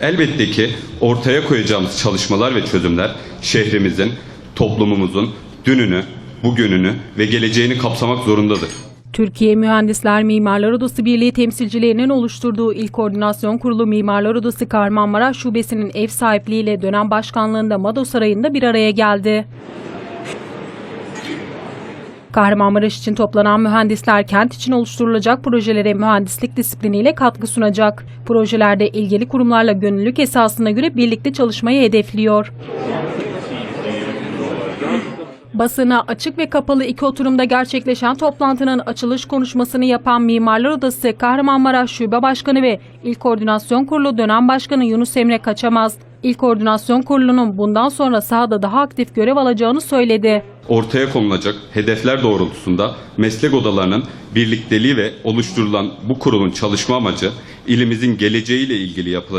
Elbette ki ortaya koyacağımız çalışmalar ve çözümler şehrimizin, toplumumuzun dününü, bugününü ve geleceğini kapsamak zorundadır. Türkiye Mühendisler Mimarlar Odası Birliği temsilcilerinin oluşturduğu İl Koordinasyon Kurulu Mimarlar Odası Kahramanmaraş Şubesi'nin ev sahipliğiyle dönem başkanlığında Mado Sarayı'nda bir araya geldi. Kahramanmaraş için toplanan mühendisler kent için oluşturulacak projelere mühendislik disipliniyle katkı sunacak. Projelerde ilgili kurumlarla gönüllülük esasına göre birlikte çalışmayı hedefliyor. Basına açık ve kapalı iki oturumda gerçekleşen toplantının açılış konuşmasını yapan Mimarlar Odası Kahramanmaraş Şube Başkanı ve İl Koordinasyon Kurulu dönem başkanı Yunus Emre Kaçamaz, İl Koordinasyon Kurulu'nun bundan sonra sahada daha aktif görev alacağını söyledi. Ortaya konulacak hedefler doğrultusunda meslek odalarının birlikteliği ve oluşturulan bu kurulun çalışma amacı ilimizin geleceğiyle ilgili yapılacak